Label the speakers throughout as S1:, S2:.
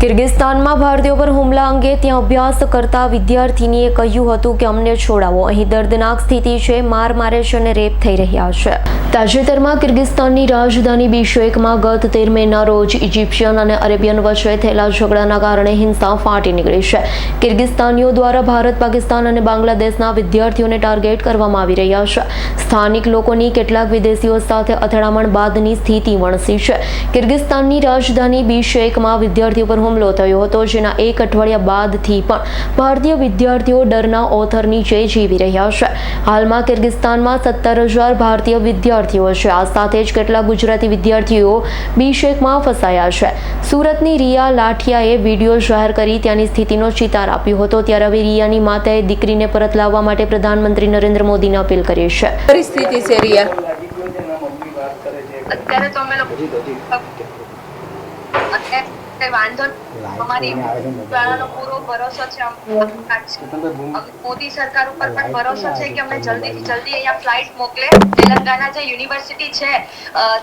S1: કિર્ગિસ્તાનમાં ભારતીયો પર હુમલા અંગે ત્યાં અભ્યાસ કરતા વિદ્યાર્થીનીએ કહ્યું હતું કે અમને છોડાવો. અહીં દર્દનાક સ્થિતિ છે. માર મારે છે અને રેપ થઈ રહ્યા છે. તાજેતરમાં કિર્ગિસ્તાનની રાજધાની બિશ્વેકમાં ગત તેર મેના રોજ ઇજિપ્શિયન અને અરેબિયન વચ્ચે થયેલા ઝઘડાના કારણે હિંસા ફાટી નીકળી છે. કિર્ગિસ્તાનીઓ દ્વારા ભારત, પાકિસ્તાન અને બાંગ્લાદેશના વિદ્યાર્થીઓને ટાર્ગેટ કરવામાં આવી રહ્યા છે. સ્થાનિક લોકોની કેટલાક વિદેશીઓ સાથે અથડામણ બાદની સ્થિતિ વણસી છે. કિર્ગિસ્તાનની રાજધાની બિશેકમાં વિદ્યાર્થીઓ પર હુમલો થયો હતો જેના એક અઠવાડિયા બાદથી પણ ભારતીય વિદ્યાર્થીઓ ડરના ઓથર નીચે જીવી રહ્યા છે. હાલમાં કિર્ગિસ્તાનમાં સત્તર હજાર ભારતીય વિદ્યાર્થીઓ છે. આ સાથે જ કેટલાક ગુજરાતી વિદ્યાર્થીઓ બીશેકમાં ફસાયા છે. સુરતની રિયા લાઠિયાએ વીડિયો જાહેર કરી ત્યાંની સ્થિતિનો ચિતાર આપ્યો હતો. ત્યારે હવે રિયાની માતાએ દીકરીને પરત લાવવા માટે પ્રધાનમંત્રી નરેન્દ્ર મોદીને અપીલ કરી છે.
S2: પરિસ્થિતિ છે રિયા.
S3: અત્યારે તો અમે લોકો કઈ વાંધો. અમારી શાળાનો પૂરો ભરોસો છે મોદી સરકાર ઉપર પણ ભરોસો છે કે અમને જલ્દીથી જલ્દી અહીંયા ફ્લાઇટ મોકલે. તેલંગાના જે યુનિવર્સિટી છે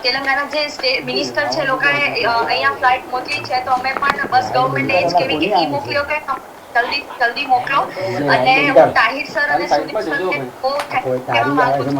S3: તેલંગાના જે સ્ટેટ મિનિસ્ટર છે લોકોએ અહીંયા ફ્લાઇટ મોકલી છે તો અમે પણ બસ ગવર્મેન્ટ એ જ કેવી કે મોકલ્યો કે જલ્દી જલ્દી મોકલો. અને હું તાહિર સર અને સુનિલ સરને બહુ કહેવા માંગુ છું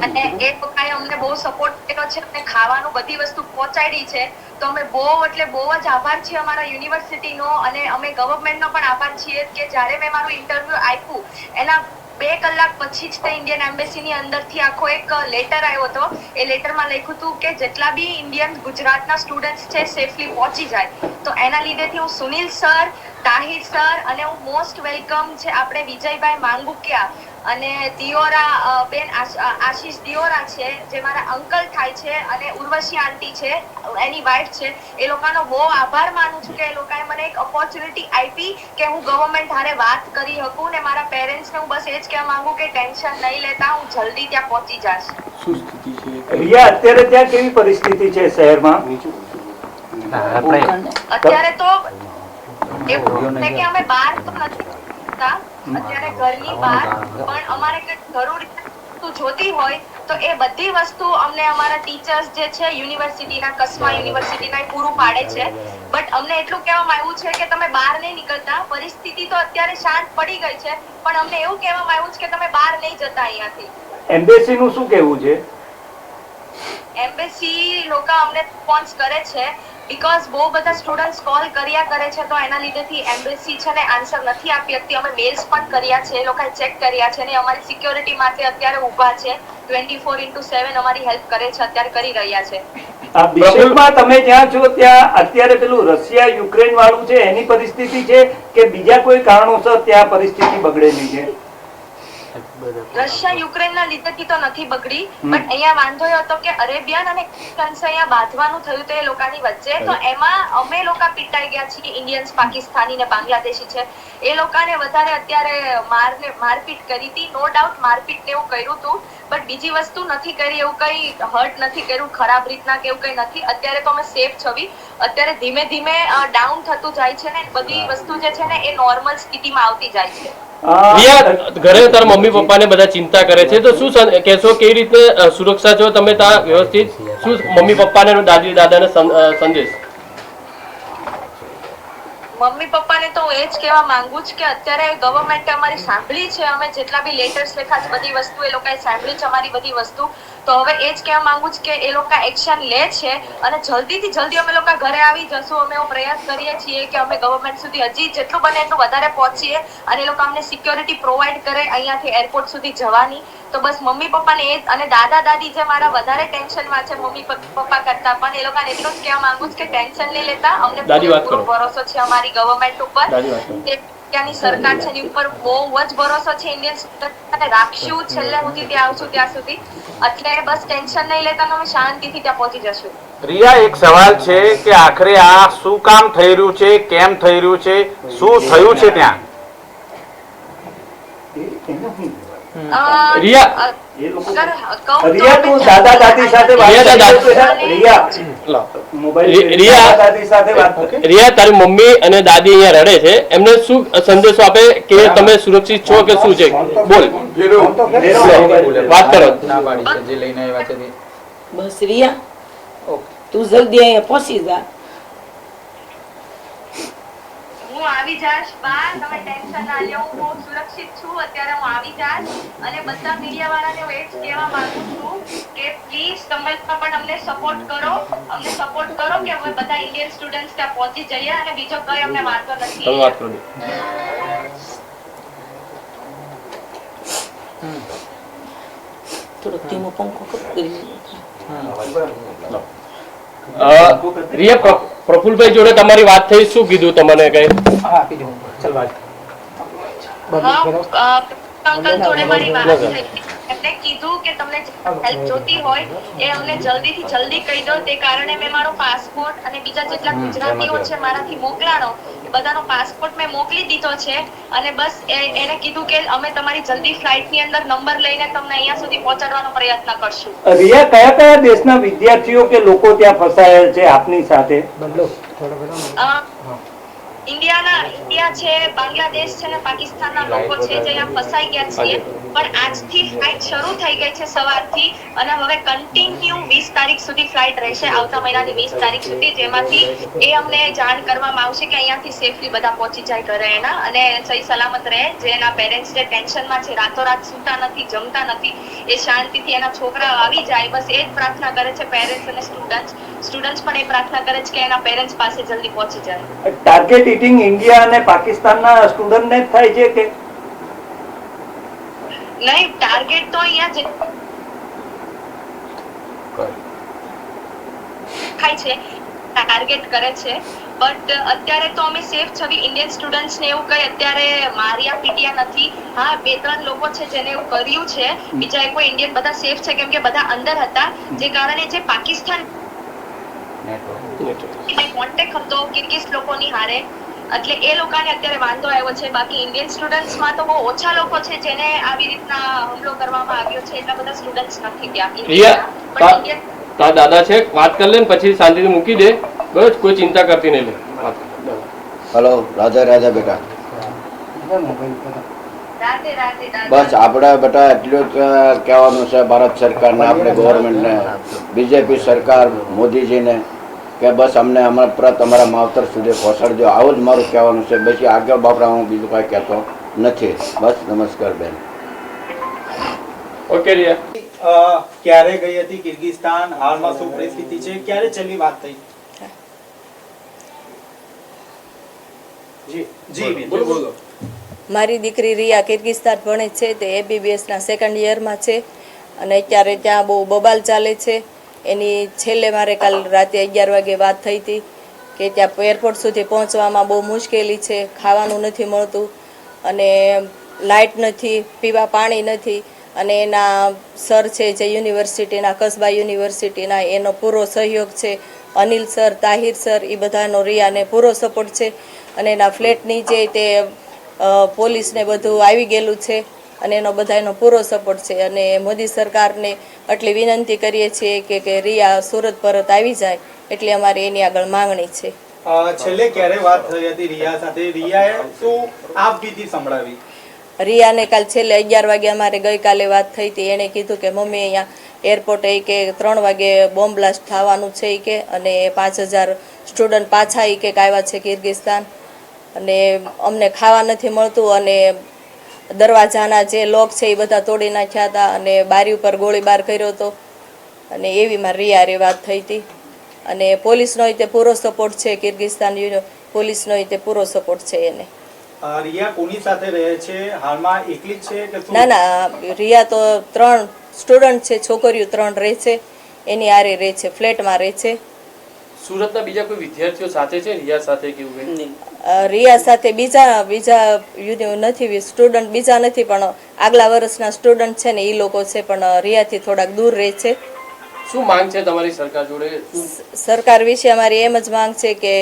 S3: અને એ લોકોએ અમને બહુ સપોર્ટ કર્યો છે અને ખાવાનું બધી વસ્તુ પહોંચાડી છે. તો અમે બહુ એટલે બહુ જ આભાર છીએ અમારા યુનિવર્સિટીનો અને અમે ગવર્મેન્ટનો પણ આભાર છીએ કે જ્યારે મેં મારું ઇન્ટરવ્યુ આપ્યું એના બે કલાક પછી જ તે ઇન્ડિયન એમ્બેસીની અંદરથી આખો એક લેટર આવ્યો હતો. એ લેટરમાં લખ્યું હતું કે જેટલા બી ઇન્ડિયન ગુજરાતના સ્ટુડન્ટ્સ છે સેફલી પહોંચી જાય. તો એના લીધેથી હું સુનિલ સર તાહિર સર અને હું મોસ્ટ વેલકમ છે આપણે વિજયભાઈ માંગુકિયા અને દિયોરા બેન આશીષ દિયોરા છે જે મારા અંકલ થાય છે અને ઉર્વશી આંટી છે એની વાઇફ છે. એ લોકોનો બહુ આભાર માનું છું કે એ લોકોએ મને એક ઓપોર્ચ્યુનિટી આપી કે હું ગવર્મેન્ટ હારે વાત કરી શકું ને મારા પેરેન્ટ્સને હું બસ એ જ કહેવા માંગુ કે ટેન્શન નહીં લેતા હું જલ્દી ત્યાં પહોંચી જઈશ
S4: શું સ્થિતિ છે?
S5: રિયા અત્યારે ત્યાં કેવી પરિસ્થિતિ છે શહેરમાં?
S3: અત્યારે તો એવું છે કે અમે બહાર તો નથી અત્યારે ઘરની બહાર. પણ અમારે કંઈક જરૂરી જોતી હોય તો એ બધી વસ્તુ અમને અમારા ટીચર્સ જે છે યુનિવર્સિટીના કસ્મા યુનિવર્સિટીના પૂરું પાડે છે. બટ અમને એટલું કહેવામાં આવ્યું છે કે તમે બહાર નહીં નીકળતા. પરિસ્થિતિ તો અત્યારે શાંત પડી ગઈ છે. પણ અમને એવું કહેવામાં આવ્યું છે કે તમે બહાર નહીં જતા અહીંયાથી.
S5: એમ્બેસી નું શું કેવું છે?
S3: એમ્બેસી લોકો અમને રિસ્પોન્સ કરે છે. બીકોઝ બહુ બધા સ્ટુડન્ટ્સ કોલ કર્યા કરે છે, તો એના લીધેથી એમ્બેસી છે ને આન્સર નથી આપી શકતી. અમે મેલ્સ પણ કર્યા છે, એ લોકોએ ચેક કર્યા છે ને અમારી સિક્યોરિટી માટે અત્યારે ઊભા છે. ટ્વેન્ટી ફોર ઇન્ટુ સેવન અમારી હેલ્પ કરે છે, અત્યારે કરી રહ્યા છે.
S5: બિશ્કેકમાં તમે જ્યાં છો, ત્યાં અત્યારે પેલું રશિયા યુક્રેન વાળું છે, એની પરિસ્થિતિ છે કે બીજા કોઈ કારણોસર ત્યાં પરિસ્થિતિ બગડેલી છે?
S3: રશિયા યુક્રેનના લીધેથી તો નથી બગડી બટ અહીંયા વાંધો હતો કે અરેબિયન અને અહીંયા બાંધવાનું થયું તો એ લોકોની વચ્ચે. તો એમાં અમે લોકો પીટાઈ ગયા છીએ ઇન્ડિયન્સ પાકિસ્તાની ને બાંગ્લાદેશી છે. એ લોકોને વધારે અત્યારે મારને મારપીટ કરી હતી. નો ડાઉટ મારપીટ ને એવું કર્યું હતું. બટ બીજી વસ્તુ નથી કરી એવું કઈ હર્ટ નથી કર્યું ખરાબ રીતના કે એવું કઈ નથી. અત્યારે તો અમે સેફ છવી. અત્યારે ધીમે ધીમે ડાઉન થતું જાય છે ને બધી વસ્તુ જે છે ને એ નોર્મલ સ્થિતિમાં આવતી જાય છે.
S4: ઘરે તારા મમ્મી પપ્પાને બધા ચિંતા કરે છે. તો શું કેશો કહેશો કેવી રીતે સુરક્ષા છો તમે ત્યાં વ્યવસ્થિત? શું મમ્મી પપ્પાને ને દાદી દાદાને સંદેશ?
S3: મમ્મી પપ્પાને તો એ જ કહેવા માંગુ છું કે અત્યારે ગવર્મેન્ટે અમારી સાંભળી છે, અમે જેટલા બી લેટર્સ લખ્યા છે, બધી વસ્તુ એ લોકોએ સાંભળી છે અમારી બધી વસ્તુ. તો હવે એ જ કહેવા માંગુ છું કે એ લોકો એક્શન લે છે અને જલ્દીથી જલ્દી અમે લોકો ઘરે આવી જશું, અમે એવો પ્રયાસ કરીએ છીએ કે અમે ગવર્મેન્ટ સુધી હજી જેટલું બને એટલું વધારે પહોંચીએ અને એ લોકો અમને સિક્યોરિટી પ્રોવાઈડ કરે, અહીંયાથી એરપોર્ટ સુધી જવાની. તો બસ મમ્મી પપ્પાને એ અને દાદા દાદી જે મારા વધારે ટેન્શનમાં છે મમ્મી પપ્પા કરતા પણ એ લોકોને એટલું જ કહેવા માંગુ છું કે ટેન્શન નહીં લેતા. અમને
S4: કરો.
S3: ભરોસો છે અમારી ગવર્મેન્ટ ઉપર. ત્યાંની સરકાર છે એની ઉપર બહુ જ ભરોસો છે ઇન્ડિયન સરકારને રાખશું છેલ્લે સુધી ત્યાં આવશું ત્યાં સુધી. એટલે બસ ટેન્શન નહીં લેતા અને અમે શાંતિથી ત્યાં પહોંચી જશું.
S6: રિયા એક સવાલ છે કે આખરે આ શું કામ થઈ રહ્યું છે કેમ થઈ રહ્યું છે શું થયું છે ત્યાં?
S4: રિયા.
S3: તું
S5: દાદા દાદી સાથે. સાથે વાત
S4: તારી મમ્મી અને દાદી અહીંયા રડે છે એમને શું સંદેશો આપે કે તમે સુરક્ષિત છો કે શું છે બોલ વાત કરો
S2: બસ રિયા તું જલ્દી અહીંયા પહોંચી જા
S3: હું આવી જાશ. બા તમે ટેન્શન ના લ્યો. હું બહુ સુરક્ષિત છું. અત્યારે હું આવી જાશ. અને બધા મીડિયા વાળાને હું એ જ કહેવા માંગુ છું કે પ્લીઝ તમે પણ અમને સપોર્ટ કરો. અમને સપોર્ટ કરો કે અમે બધા ઇન્ડિયન સ્ટુડન્ટ્સ ત્યાં પહોંચી જઈએ અને બીજો કઈ અમને વાંધો
S4: તમે
S3: નથી
S4: વાત કરો.
S2: થોડોક ધીમો પંખો કરી
S4: રિયા પ્ર- પ્રફુલભાઈ જોડે તમારી વાત થઈ શું કીધું તમને કઈ?
S3: હા, અ, અંકલ વાત કીધું કે તમને હેલ્પ જોતી હોય એ અમને જલ્દીથી જલ્દી કહી દો. તે કારણે મેં મારો પાસપોર્ટ અને બીજા જેટલા ગુજરાતીઓ છે મારાથી મોકલાણો બધાનો પાસપોર્ટ મેં મોકલી દીધો છે. અને બસ એ- એને કીધું કે અમે તમારી જલ્દી ફ્લાઇટની અંદર નંબર લઈને તમને અહીંયા સુધી પહોંચાડવાનો પ્રયત્ન કરશું.
S5: રિયા કયા કયા દેશના વિદ્યાર્થીઓ કે લોકો ત્યાં ફસાયેલ છે આપની સાથે?
S3: અ, ઇન્ડિયાના ઇન્ડિયા છે બાંગ્લાદેશ છે ને પાકિસ્તાનના લોકો છે જે અહીંયા ફસાઈ ગયા છીએ. પણ આજથી ફ્લાઇટ શરૂ થઈ ગઈ છે સવારથી અને હવે કન્ટિન્યુ વીસ તારીખ સુધી ફ્લાઇટ રહેશે આવતા મહિનાની વીસ તારીખ સુધી જેમાંથી એ અમને જાણ કરવામાં આવશે કે અહીંયાથી સેફલી બધા પહોંચી જાય ઘરે એના અને સહી સલામત રહે. જે એના પેરેન્ટ્સ જે ટેન્શનમાં છે રાતોરાત સૂતા નથી જમતા નથી એ શાંતિથી એના છોકરા આવી જાય બસ એ જ પ્રાર્થના કરે છે પેરેન્ટ્સ અને સ્ટુડન્ટ્સ સ્ટુડન્ટ્સ પણ એ પ્રાર્થના કરે છે કે એના પેરેન્ટ્સ પાસે જલ્દી પહોંચી જાય.
S5: ટાર્ગેટ ઇટિંગ ઇન્ડિયા અને પાકિસ્તાનના સ્ટુડન્ટને જ થાય છે કે?
S3: નહીં ટાર્ગેટ તો અહીંયા જે થાય છે ટાર્ગેટ કરે છે. બટ અત્યારે તો અમે સેફ છવી ઇન્ડિયન સ્ટુડન્ટ્સ ને એવું કઈ અત્યારે માર્યા પીટ્યા નથી. હા બે ત્રણ લોકો છે જેને એવું કર્યું છે. બીજા કોઈ ઇન્ડિયન બધા સેફ છે કેમ કે બધા અંદર હતા. જે કારણે જે પાકિસ્તાન કોન્ટેક્ટ હતો કિર્ગિઝ લોકોની હારે. એટલે એ લોકોને અત્યારે વાંધો આવ્યો છે. બાકી ઇન્ડિયન સ્ટુડન્ટ્સમાં તો બહુ ઓછા લોકો છે જેને આવી રીતના હુમલો કરવામાં આવ્યો છે. એટલા બધા સ્ટુડન્ટ્સ નથી ત્યાં
S4: તા- દાદા છે. વાત કરી લે ને પછી શાંતિથી મૂકી દે. બસ કોઈ ચિંતા કરતી નહીં લે.
S7: હલો રાધે રાધે બેટા બસ આપણે બેટા એટલું જ કહેવાનું છે ભારત સરકારને આપણે ગવર્મેન્ટને બીજેપી સરકાર મોદીજીને. કે બસ અમને હમણાં પ્રત અમારા માવતર સુધી પહોંચાડજો. આવું જ મારું કહેવાનું છે. પછી આગળ બાપરા હું બીજું કાંઈ કહેતો નથી. બસ નમસ્કાર બેન.
S4: ઓકે રિયા.
S8: ક્યારે ગઈ હતી કિર્ગિસ્તાન? હાલમાં શું પરિસ્થિતિ છે? ક્યારે છેલ્લી વાત થઈ? જી જી બોલો.
S9: મારી દીકરી રિયા કિર્ગિસ્તાન ભણે છે. તે એબીબીએસના સેકન્ડ યરમાં છે. અને અત્યારે ત્યાં બહુ બબાલ ચાલે છે. એની છેલ્લે મારે કાલ રાતે અગિયાર વાગે વાત થઈ હતી કે ત્યાં એરપોર્ટ સુધી પહોંચવામાં બહુ મુશ્કેલી છે, ખાવાનું નથી મળતું અને લાઇટ નથી, પીવા પાણી નથી અને એના સર છે જે યુનિવર્સિટીના, કસબા યુનિવર્સિટીના, એનો પૂરો સહયોગ છે. અનિલ સર, તાહિર સર એ બધાનો રિયાને પૂરો સપોર્ટ છે અને એના ફ્લેટની જે તે પોલીસને બધું આવી ગયેલું છે અને એનો બધાનો પૂરો સપોર્ટ છે અને મોદી સરકારને આટલી વિનંતી કરીએ છીએ કે કે રિયા સુરત પરત આવી જાય એટલે અમારી એની આગળ માંગણી છે.
S8: છેલ્લે ક્યારે વાત થઈ હતી રિયા સાથે? રિયાએ શું આપ બીતી સંભળાવી?
S9: રિયાને કાલ છેલ્લે અગિયાર વાગે અમારે ગઈકાલે વાત થઈ હતી. એણે કીધું કે મમ્મી અહીંયા એરપોર્ટે કે ત્રણ વાગે બોમ્બ બ્લાસ્ટ થવાનું છે કે અને પાંચ હજાર સ્ટુડન્ટ પાછા એ કે આવ્યા છે કિર્ગિસ્તાન. અને અમને ખાવા નથી મળતું અને દરવાજાના જે લોક છે એ બધા તોડી નાખ્યા હતા અને બારી ઉપર ગોળીબાર કર્યો હતો. અને એવીમાં રિયારે વાત થઈ હતી. અને પોલીસનો તે પૂરો સપોર્ટ છે કિર્ગિસ્તાન પોલીસનો તે પૂરો સપોર્ટ છે એને.
S8: રિયા કોની સાથે રહે છે? હાલમાં એકલી છે કે
S9: ના ના રિયા તો ત્રણ સ્ટુડન્ટ છે છોકરીઓ ત્રણ રહે છે. એની આરે રહે છે ફ્લેટમાં રહે છે.
S4: સુરતના બીજા કોઈ વિદ્યાર્થીઓ સાથે છે? રિયા સાથે કેવું કઈ?
S9: રિયા સાથે બીજા બીજા નથી. સ્ટુડન્ટ બીજા નથી પણ આગલા વર્ષના સ્ટુડન્ટ છે ને એ લોકો છે પણ રિયાથી થોડાક દૂર રહે છે.
S4: શું માંગ છે તમારી સરકાર જોડે?
S9: સરકાર વિશે અમારી એમ જ માંગ છે કે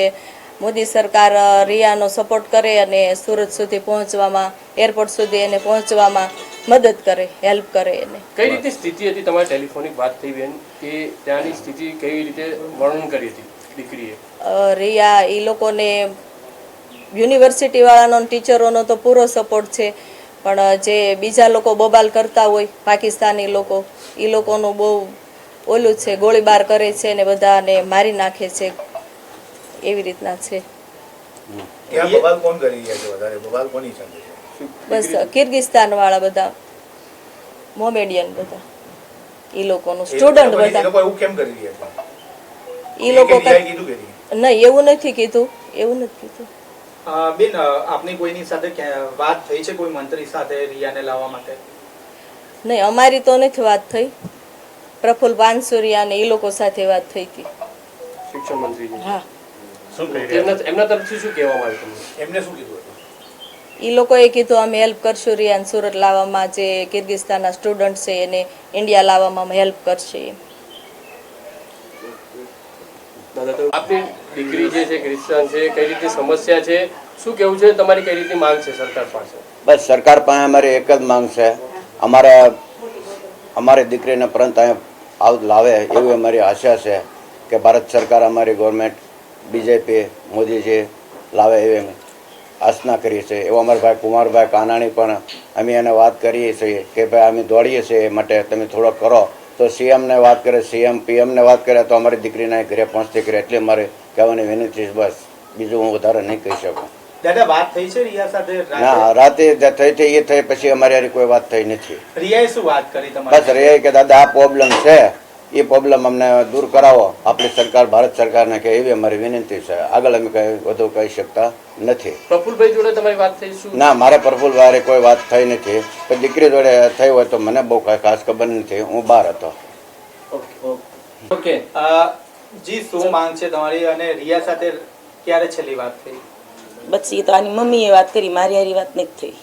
S9: મોદી સરકાર રિયાનો સપોર્ટ કરે અને સુરત સુધી પહોંચવામાં એરપોર્ટ સુધી એને પહોંચવામાં મદદ કરે હેલ્પ કરે એને.
S4: કઈ રીતે સ્થિતિ હતી તમારી ટેલિફોનિક વાત થઈ બેન કે ત્યાંની સ્થિતિ કેવી રીતે વર્ણન કરી હતી?
S9: રિયા એ લોકોને યુનિવર્સિટી વાળાનો ટીચરોનો તો પૂરો સપોર્ટ છે. પણ જે બીજા લોકો બબાલ કરતા હોય પાકિસ્તાની લોકો એ લોકોનું બહુ ઓલું છે ગોળીબાર કરે છે ને બધાને મારી નાખે છે. એવી રીતના છે.
S8: ત્યાં બવાલ કોણ કરી રહ્યા છે વધારે? બવાલ કોની સંગે છે?
S9: બસ કિર્ગિસ્તાન વાળા બધા. મોમેડિયન બધા. એ લોકોનું સ્ટુડન્ટ બધા.
S8: એવું કેમ કરી રહ્યા છે?
S9: એ લોકો
S8: કીધું કે નહીં?
S9: એવું નથી કીધું એવું નથી કીધું.
S10: બેન આપની કોઈની સાથે વાત થઈ છે કોઈ મંત્રી સાથે રિયાને લાવવા માટે?
S9: નહીં અમારી તો નથી વાત થઈ. પ્રફુલ પાનસુરિયા ને એ લોકો સાથે વાત થઈ હતી.
S4: શિક્ષણ મંત્રી
S9: હા.
S8: શું કરી રહ્યા?
S4: એમના એમના તરફથી શું કહેવામાં આવ્યું તમને?
S8: એમને શું કીધું
S9: એ લોકોએ કીધું અમે હેલ્પ કરશું રિયાન સુરત લાવવામાં જે કિર્ગિસ્તાનના સ્ટુડન્ટ છે એને ઇન્ડિયા લાવવામાં અમે હેલ્પ કરશે. એમ
S4: આપની દીકરી જે છે ક્રિશ્ચન છે, કઈ રીતે સમસ્યા છે? શું કેવું છે તમારી કઈ રીતની માંગ છે સરકાર પાસે?
S7: બસ, સરકાર પાસે અમારી એક જ માંગ છે. અમારે, અમારી દીકરીને પરંતુ અહીંયા લાવે એવી અમારી આશા છે કે ભારત સરકાર અમારી ગવર્મેન્ટ બીજેપી, મોદીજી લાવે એવી આસના કરીએ છીએ. એવો અમારા ભાઈ કુમારભાઈ કાનાણી પણ અમે એને વાત કરીએ છીએ કે ભાઈ અમે દોડીએ છીએ માટે તમે થોડો કરો. તો સીએમને વાત કરે સીએમ પીએમને વાત કરે તો અમારી દીકરીના ઘરે પહોંચતી કરે એટલે મારે કહેવાની વિનંતી છે બસ. બીજું હું વધારે નહીં કહી શકું.
S10: દાદા વાત થઈ છે રિયા સાથે?
S7: ના રાતે થઈ થઈ એ થઈ પછી અમારી હારી કોઈ વાત થઈ નથી.
S10: રિયાએ શું વાત કરી
S7: બસ
S10: તમારી
S7: રે કે દાદા આ પ્રોબ્લેમ છે. એ પ્રોબ્લેમ અમને દૂર કરાવો. આપણી સરકાર ભારત સરકારને કે એવી અમારી વિનંતી છે. આગળ અમે કઈ વધુ કહી શકતા નથી.
S4: પ્રફુલભાઈ જોડે તમારી વાત થઈ શું?
S7: ના મારે પ્રફુલ વારે કોઈ વાત થઈ નથી. પણ દીકરી જોડે થઈ હોય તો મને બહુ કાંઈ ખાસ ખબર નથી. હું બહાર હતો.
S4: ઓકે
S10: જી શું માંગ છે તમારી અને રિયા સાથે ક્યારે છેલ્લી વાત થઈ?
S2: બસ એ તો આની મમ્મીએ વાત કરી મારી હારી વાત નથી થઈ.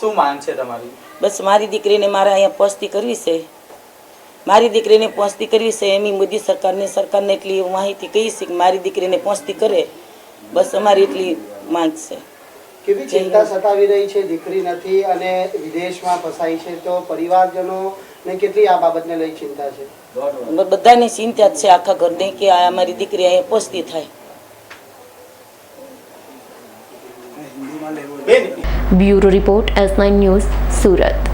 S10: શું માંગ છે તમારી?
S2: બસ મારી દીકરીને મારે અહીંયા પહોંચતી કરવી છે. મારી દીકરીને પહોંચતી કરવી છે એની મોદી સરકારને સરકારને એટલી માહિતી કહી છે કે મારી દીકરીને પહોંચતી કરે? બસ અમારી એટલી માંગ છે.
S11: કેવી ચિંતા સતાવી રહી છે? દીકરી નથી અને વિદેશમાં ફસાઈ છે તો પરિવારજનો ને કેટલી આ બાબતને લઈ ચિંતા છે?
S2: બધાની ચિંતા છે આખા ઘરને કે આ અમારી દીકરી અહીંયા પહોંચતી થાય.
S1: Bureau report S nine news Surat.